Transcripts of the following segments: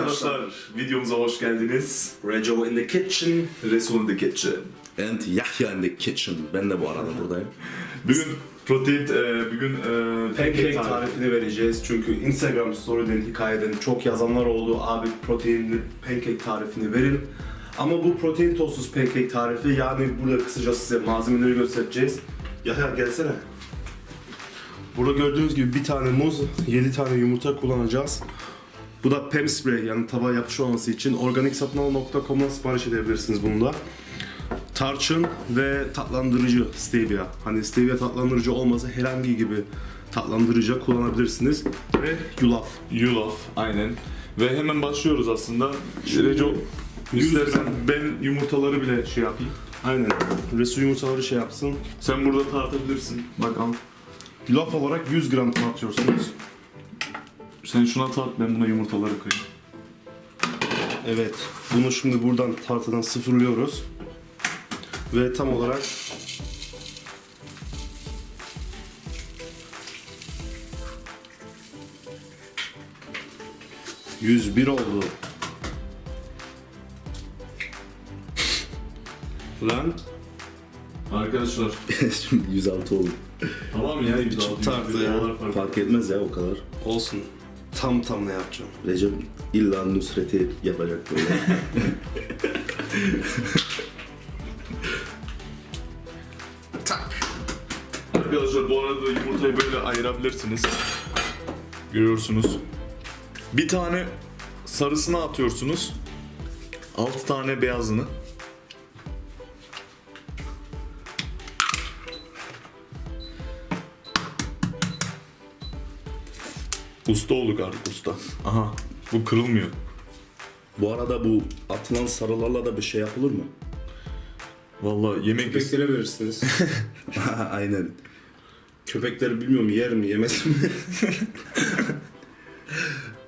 arkadaşlar, videomuza hoş geldiniz. Rejo in the kitchen. Resul in the Kitchen. And Yahya in the kitchen. Ben de bu arada buradayım. Bugün protein, e, bugün e, Pancake pancake tarifi. tarifini vereceğiz çünkü Instagram story'den, hikayeden çok yazanlar oldu. Abi proteinli pancake tarifini verin. Ama bu protein tozsuz pancake tarifi yani burada kısaca size malzemeleri göstereceğiz. Yahya gelsene. Burada gördüğünüz gibi bir tane muz, 7 tane yumurta kullanacağız. Bu da pem spray yani tava yapışmaması için organiksatnalı.com'dan sipariş edebilirsiniz bunu da. Tarçın ve tatlandırıcı stevia. Hani stevia tatlandırıcı olmasa herhangi gibi tatlandırıcı kullanabilirsiniz. Ve yulaf. Yulaf, aynen. Ve hemen başlıyoruz aslında. Reco, istersen ben yumurtaları bile şey yapayım. Aynen. Resul yumurtaları şey yapsın. Sen burada tartabilirsin. Bakalım. Yulaf olarak 100 gram tartıyorsunuz. Sen şuna tart, ben buna yumurtaları koyayım. Evet. Bunu şimdi buradan tartıdan sıfırlıyoruz. Ve tam olarak ...101 oldu. Lan Arkadaşlar, Şimdi 106 oldu. tamam ya. Bir buçuk tartı ya. Fark etmez ya o kadar. olsun. Tam tam ne yapacağım. Recep illa Nusret'i yapacak böyle. Arkadaşlar bu arada yumurtayı böyle ayırabilirsiniz. Görüyorsunuz. Bir tane sarısını atıyorsunuz. 6 tane beyazını. Usta olduk artık usta. Aha bu kırılmıyor. bu arada bu atılan sarılarla da bir şey yapılır mı? Vallahi yemek Köpeklere verirsiniz. Aynen. Köpekleri bilmiyorum yer mi yemez mi?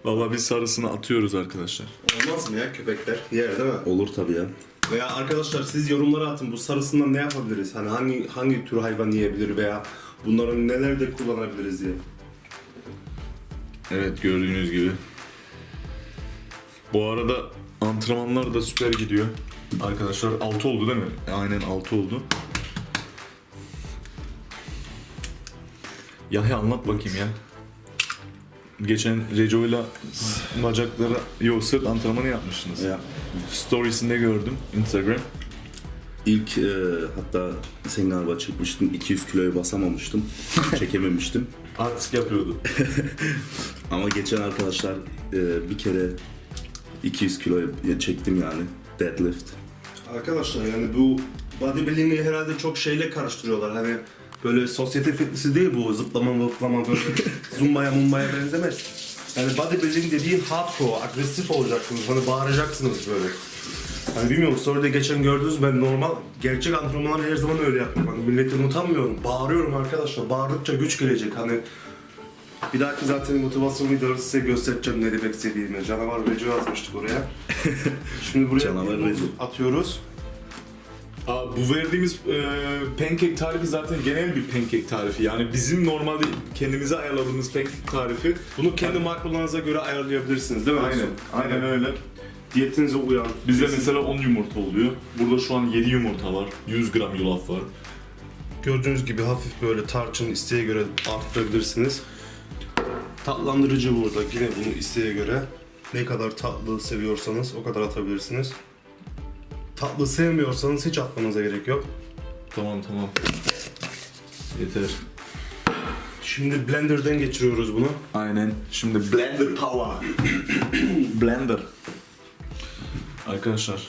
Vallahi biz sarısını atıyoruz arkadaşlar. Olmaz mı ya köpekler? Yer değil mi? Olur tabii ya. Veya arkadaşlar siz yorumlara atın bu sarısından ne yapabiliriz? Hani hangi hangi tür hayvan yiyebilir veya bunların neler de kullanabiliriz diye. Evet gördüğünüz gibi. Bu arada antrenmanlar da süper gidiyor. Arkadaşlar 6 oldu değil mi? Aynen 6 oldu. Yahya anlat bakayım ya. Geçen Reco'yla s- bacaklara, yok sırt antrenmanı yapmışsınız. ya. Storiesinde gördüm Instagram. İlk e, hatta sen galiba çıkmıştın 200 kiloyu basamamıştım. Çekememiştim. Artistik yapıyordu. Ama geçen arkadaşlar e, bir kere 200 kiloyu çektim yani. Deadlift. Arkadaşlar yani bu bodybuilding'i herhalde çok şeyle karıştırıyorlar. Hani böyle sosyete fitness'i değil bu zıplama zıplama böyle zumbaya mumbaya benzemez. Yani bodybuilding dediğin hardcore, agresif olacaksınız. Hani bağıracaksınız böyle. Hani bilmiyorum story'de geçen gördünüz ben normal gerçek antrenmanlar her zaman öyle yapıyorum. Hani milletten utanmıyorum. Bağırıyorum arkadaşlar. Bağırdıkça güç gelecek. Hani bir dahaki zaten motivasyon videoları size göstereceğim ne demek istediğimi. Canavar Reco yazmıştık oraya. Şimdi buraya Canavar Reco. atıyoruz. Aa, bu verdiğimiz e, pancake tarifi zaten genel bir pancake tarifi. Yani bizim normalde kendimize ayarladığımız pancake tarifi. Bunu kendi makrolarınıza göre ayarlayabilirsiniz değil mi? Aynen, aynen öyle. Diyetinize uyan. Bizde mesela 10 yumurta oluyor. Burada şu an 7 yumurta var. 100 gram yulaf var. Gördüğünüz gibi hafif böyle tarçın isteğe göre arttırabilirsiniz. Tatlandırıcı burada yine bunu isteğe göre. Ne kadar tatlı seviyorsanız o kadar atabilirsiniz. Tatlı sevmiyorsanız hiç atmanıza gerek yok. Tamam tamam. Yeter. Şimdi blenderden geçiriyoruz bunu. Aynen. Şimdi blender power. blender. Arkadaşlar.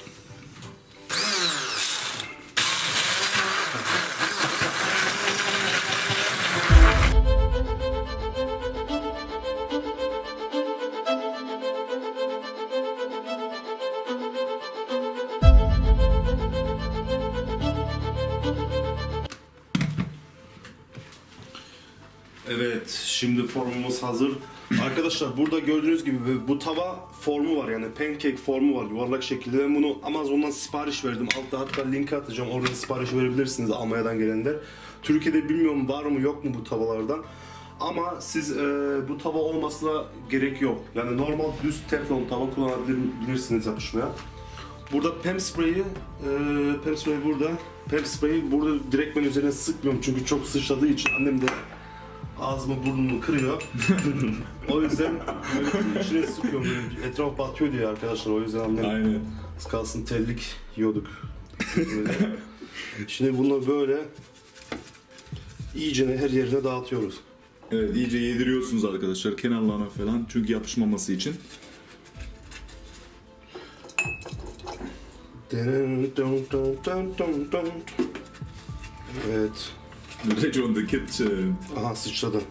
Evet, şimdi formumuz hazır. Arkadaşlar burada gördüğünüz gibi bu tava formu var yani pancake formu var yuvarlak şekilde. Ben bunu Amazon'dan sipariş verdim. Altta hatta link atacağım. Oradan sipariş verebilirsiniz Almanya'dan gelenler. Türkiye'de bilmiyorum var mı yok mu bu tavalardan. Ama siz e, bu tava olmasına gerek yok. Yani normal düz teflon tava kullanabilirsiniz yapışmaya. Burada pem sprayı, e, pem sprayı burada. Pem sprayı burada direkt ben üzerine sıkmıyorum çünkü çok sıçradığı için annem de ağzımı burnumu kırıyor. o yüzden böyle içine sıkıyorum. Böyle etraf batıyor diye arkadaşlar. O yüzden annem Aynen. az kalsın tellik yiyorduk. Şimdi bunu böyle iyicene her yerine dağıtıyoruz. Evet iyice yediriyorsunuz arkadaşlar kenarlarına falan çünkü yapışmaması için. Evet. Region the Kitchen. Aha sıçradı.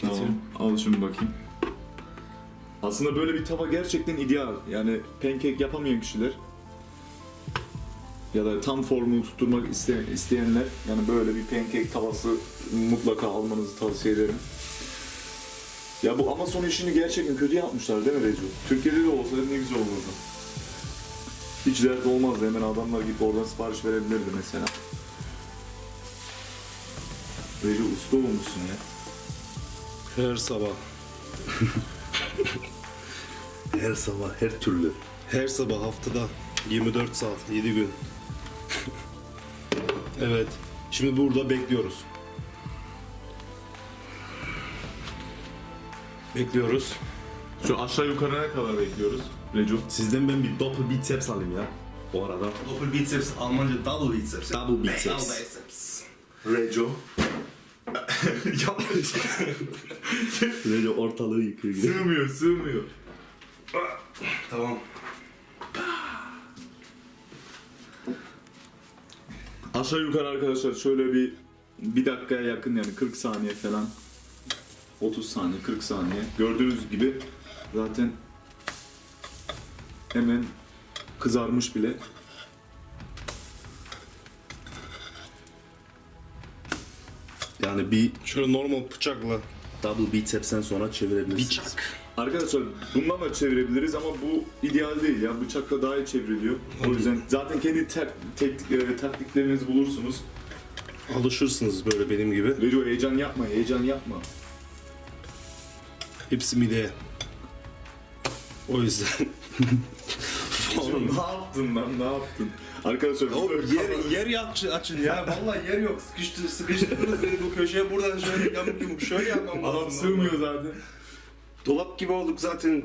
Tamam. Al şunu bakayım. Aslında böyle bir tava gerçekten ideal. Yani pancake yapamayan kişiler ya da tam formu tutturmak iste- isteyenler yani böyle bir pancake tavası mutlaka almanızı tavsiye ederim. Ya bu Amazon işini gerçekten kötü yapmışlar değil mi Recu? Türkiye'de de olsa ne güzel olurdu. Hiç dert olmazdı hemen adamlar gidip oradan sipariş verebilirdi mesela. Recu usta olmuşsun ya. Her sabah. Her sabah, her türlü. Her sabah haftada 24 saat, 7 gün. evet. Şimdi burada bekliyoruz. Bekliyoruz. Şu aşağı yukarı ne kadar bekliyoruz Recu? Sizden ben bir doppel biceps alayım ya. Bu arada. Doppel biceps, Almanca double biceps. Double biceps. Double biceps. Recu. Böyle ortalığı yıkıyor gibi. sığmıyor, sığmıyor. Tamam. Aşağı yukarı arkadaşlar şöyle bir bir dakikaya yakın yani 40 saniye falan 30 saniye 40 saniye gördüğünüz gibi zaten hemen kızarmış bile. Yani bir Şöyle normal bıçakla. double bicepsten sonra çevirebilirsiniz. Arkadaşlar bundan da çevirebiliriz ama bu ideal değil ya bıçakla daha iyi çevriliyor. O yüzden zaten kendi tek, tek, e, taktiklerinizi bulursunuz. Alışırsınız böyle benim gibi. Recu heyecan yapma, heyecan yapma. Hepsi mideye. O yüzden. Oğlum ne yaptın lan ne yaptın? Arkadaşlar Oğlum yer, yer aç, açın ya. Vallahi yer yok. Sıkıştı, sıkıştırdınız beni bu köşeye. Buradan şöyle yamuk yumuk şöyle yapmam lazım. adam sığmıyor zaten. Dolap gibi olduk zaten.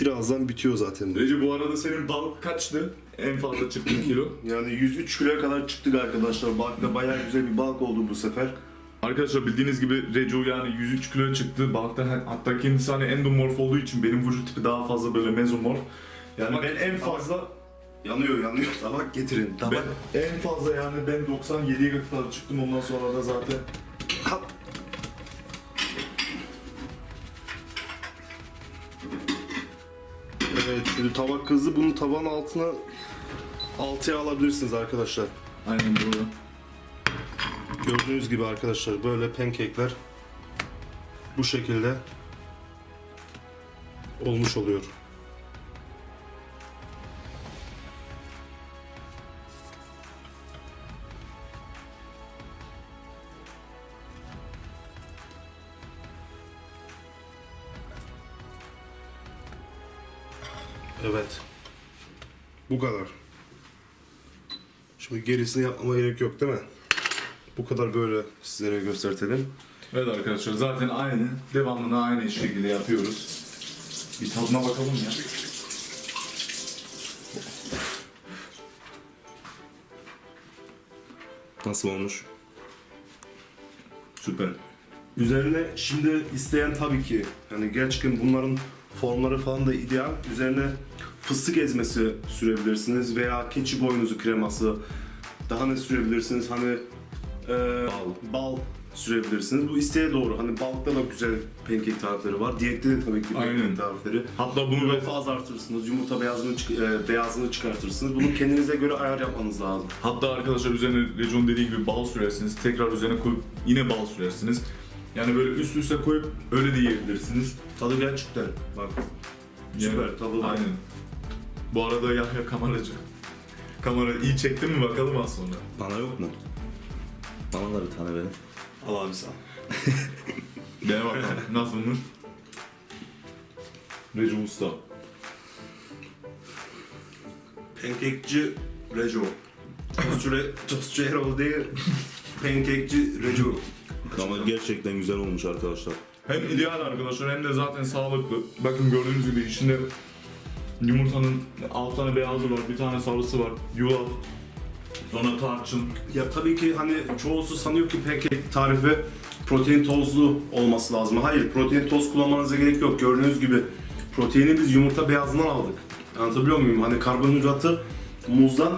Birazdan bitiyor zaten. Recep bu arada senin balık kaçtı? En fazla çıktığın kilo. Yani 103 kiloya kadar çıktık arkadaşlar. Balıkta bayağı güzel bir balık oldu bu sefer. Arkadaşlar bildiğiniz gibi Recu yani 103 kilo çıktı. Balıkta he- hatta kendisi hani endomorf olduğu için benim vücut tipi daha fazla böyle mezomorf. Yani ben en fazla Yanıyor yanıyor. Tabak getirin. ben Tabak. en fazla yani ben 97'ye kadar çıktım ondan sonra da zaten. Evet şimdi tabak kızı bunun tavan altına altıya alabilirsiniz arkadaşlar. aynen burada. Gördüğünüz gibi arkadaşlar böyle pancake'ler bu şekilde olmuş oluyor. Evet. Bu kadar. Şimdi gerisini yapmama gerek yok değil mi? Bu kadar böyle sizlere göstertelim. Evet arkadaşlar zaten aynı devamını aynı şekilde yapıyoruz. Bir tadına bakalım ya. Nasıl olmuş? Süper. Üzerine şimdi isteyen tabii ki yani gerçekten bunların formları falan da ideal. Üzerine fıstık ezmesi sürebilirsiniz veya keçi boynuzu kreması. Daha ne sürebilirsiniz? Hani e, Bal. bal sürebilirsiniz. Bu isteğe doğru. Hani balıkta da güzel pancake tarifleri var. Diyette de tabii ki Aynen. pancake tarifleri. Hatta bunu ben fazla artırırsınız. Yumurta beyazını çık- e, beyazını çıkartırsınız. Bunu kendinize göre ayar yapmanız lazım. Hatta arkadaşlar üzerine Rejon dediği gibi bal sürersiniz. Tekrar üzerine koyup yine bal sürersiniz. Yani böyle üst üste koyup öyle de yiyebilirsiniz. Tadı gerçekten bak süper Yani- tadı var. Aynen. Bu arada Yahya kameracı. Kamera iyi çekti mi bakalım az sonra. Bana yok mu? Bana da bir tane verin. Al abi sen. Dene bakalım nasılmış? Recep Usta. Pankekçi Rejo. Tostçu, Re, tostçu Erol değil. Pankekçi Rejo. Ama gerçekten güzel olmuş arkadaşlar. Hem ideal arkadaşlar hem de zaten sağlıklı. Bakın gördüğünüz gibi içinde yumurtanın 6 tane beyazı var, bir tane sarısı var, yulaf, sonra tarçın. Ya tabii ki hani çoğusu sanıyor ki pankek tarifi protein tozlu olması lazım. Hayır, protein toz kullanmanıza gerek yok. Gördüğünüz gibi proteini biz yumurta beyazından aldık. Anlatabiliyor muyum? Hani karbonhidratı muzdan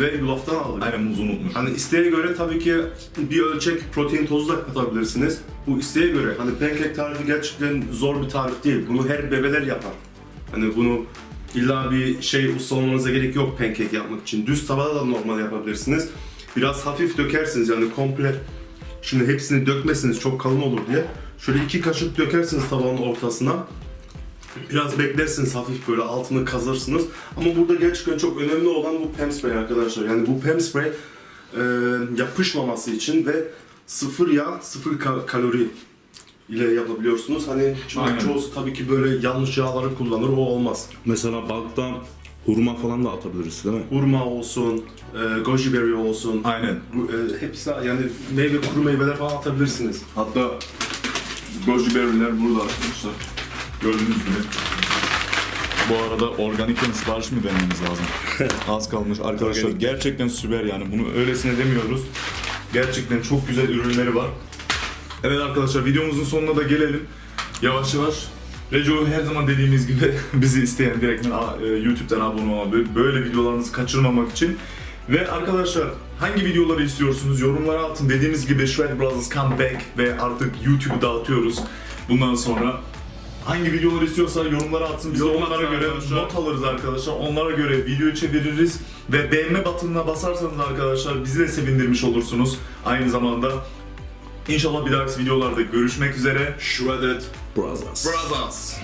ve yulaftan aldık. Aynen muzu unutmuş. Hani isteğe göre tabii ki bir ölçek protein tozu da katabilirsiniz. Bu isteğe göre. Hani pankek tarifi gerçekten zor bir tarif değil. Bunu her bebeler yapar. Hani bunu illa bir şey usta olmanıza gerek yok pankek yapmak için. Düz tavada da normal yapabilirsiniz. Biraz hafif dökersiniz yani komple Şimdi hepsini dökmesiniz çok kalın olur diye. Şöyle iki kaşık dökersiniz tavanın ortasına. Biraz beklersiniz hafif böyle altını kazırsınız. Ama burada gerçekten çok önemli olan bu pem spray arkadaşlar. Yani bu pem spray e, yapışmaması için ve sıfır yağ, sıfır ka- kalori ile yapabiliyorsunuz. Hani şimdi Aynen. çoğusu tabii ki böyle yanlış yağları kullanır, o olmaz. Mesela balıktan hurma falan da atabiliriz değil mi? Hurma olsun, e, goji berry olsun, Aynen. bu, e, hepsi yani meyve, kuru meyveler falan atabilirsiniz. Hatta goji berry'ler burada arkadaşlar. Gördüğünüz gibi. Bu arada organikten sipariş mi vermemiz lazım? Az kalmış arkadaşlar. Organik. Gerçekten süper yani. Bunu öylesine demiyoruz. Gerçekten çok güzel ürünleri var. Evet arkadaşlar videomuzun sonuna da gelelim. Yavaş yavaş. Reco her zaman dediğimiz gibi bizi isteyen direktmen e, YouTube'dan abone olma, böyle- videolarınızı kaçırmamak için. Ve arkadaşlar hangi videoları istiyorsunuz yorumlara atın. Dediğimiz gibi Shred Brothers Come Back ve artık YouTube'u dağıtıyoruz. Bundan sonra hangi videoları istiyorsa yorumlara atsın. Biz de Yorum onlara göre arkadaşlar. not alırız arkadaşlar. Onlara göre video çeviririz. Ve beğenme butonuna basarsanız arkadaşlar bizi de sevindirmiş olursunuz. Aynı zamanda İnşallah bir dahaki videolarda görüşmek üzere. Shredded Brothers. Brothers.